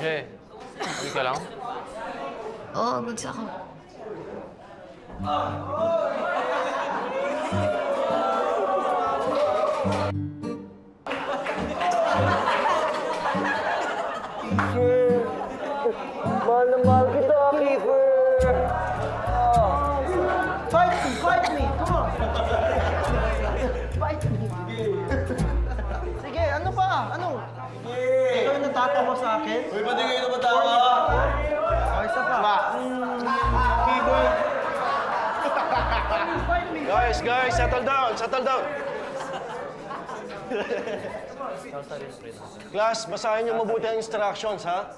Jay, okay ka lang? Oo, Natatawa sa akin? Uy, ba't di kayo tumatawa? O, isa pa. Keyboard. Guys, guys, settle down, settle down. Class, basahin niyo mabuti ang instructions, ha?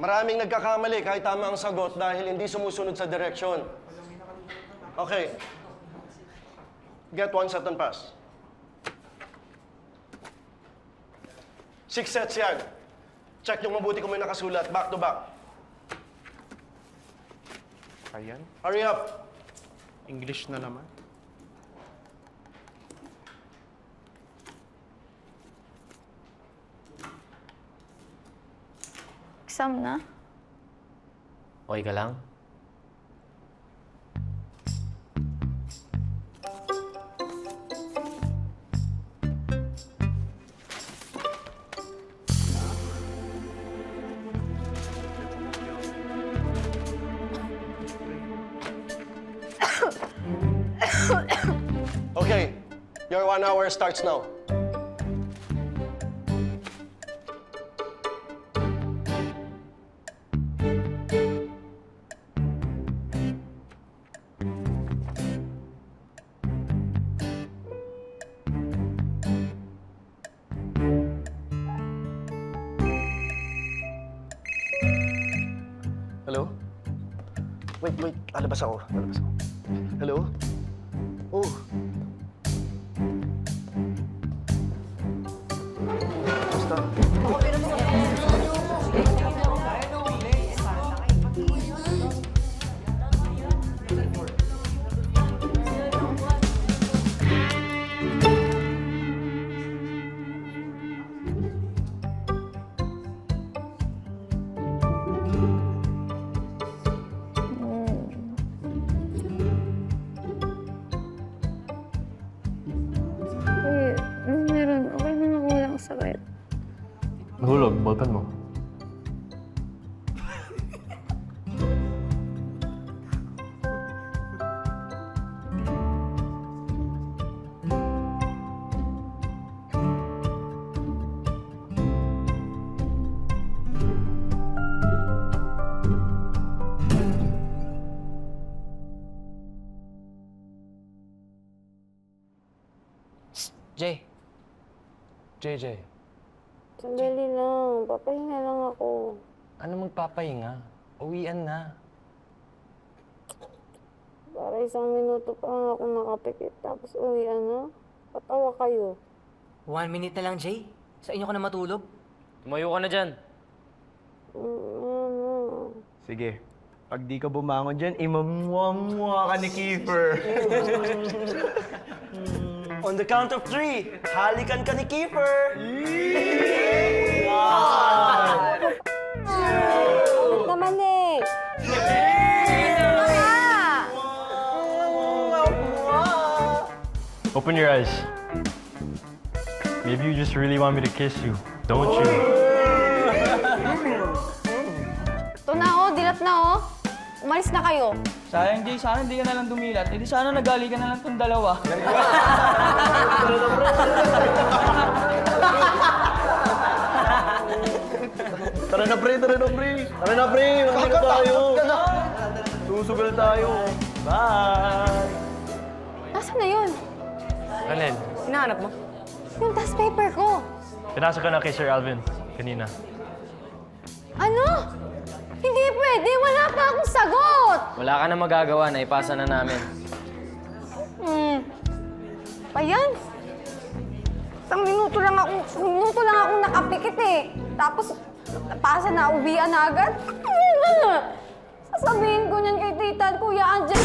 Maraming nagkakamali kahit tama ang sagot dahil hindi sumusunod sa direksyon. Okay. Get one set and pass. Six sets yan. Check yung mabuti kung may nakasulat. Back to back. Ayan, Hurry up. English na naman. Exam na? Okay ka lang? Your one hour starts now. Hello? Wait, wait. Lalabas ako. Lalabas ako. Hello? Nahulog, ballpen mo. Jay. JJ. Sandali lang. Papahinga lang ako. Ano magpapahinga? Uwian na. Para isang minuto pa lang ako nakapikit. Tapos uwi, ano? Patawa kayo. One minute na lang, Jay. Sa inyo ka na matulog. Tumayo ka na dyan. Mm, ano? Sige. Pag di ka bumangon dyan, imamuamua ka ni Kiefer. On the count of three, halikan ka ni Kiefer! Naman eh? Open your eyes. Maybe you just really want me to kiss you, don't you? Ito na oh, dilat na oh. Umalis na kayo. Sayang, Jay. Sana hindi ka na lang dumilat. Hindi sana nagali ka na lang tong dalawa. Tara na, pre. Tara na, pre. Tara na, pre. Mamili na tayo. Susugal tayo. Bye. Nasaan na yun? Alin? Hinahanap mo? Yung test paper ko. Pinasa ko na kay Sir Alvin kanina. Ano? Hindi pwede. Wala pa akong sagot. Wala ka na magagawa na ipasa na namin. Hmm. Pa yan? Isang minuto lang ako, minuto lang ako nakapikit eh. Tapos, pasa na, uwian na agad. Ano ba? Sasabihin ko niyan kay tita at kuya Angel.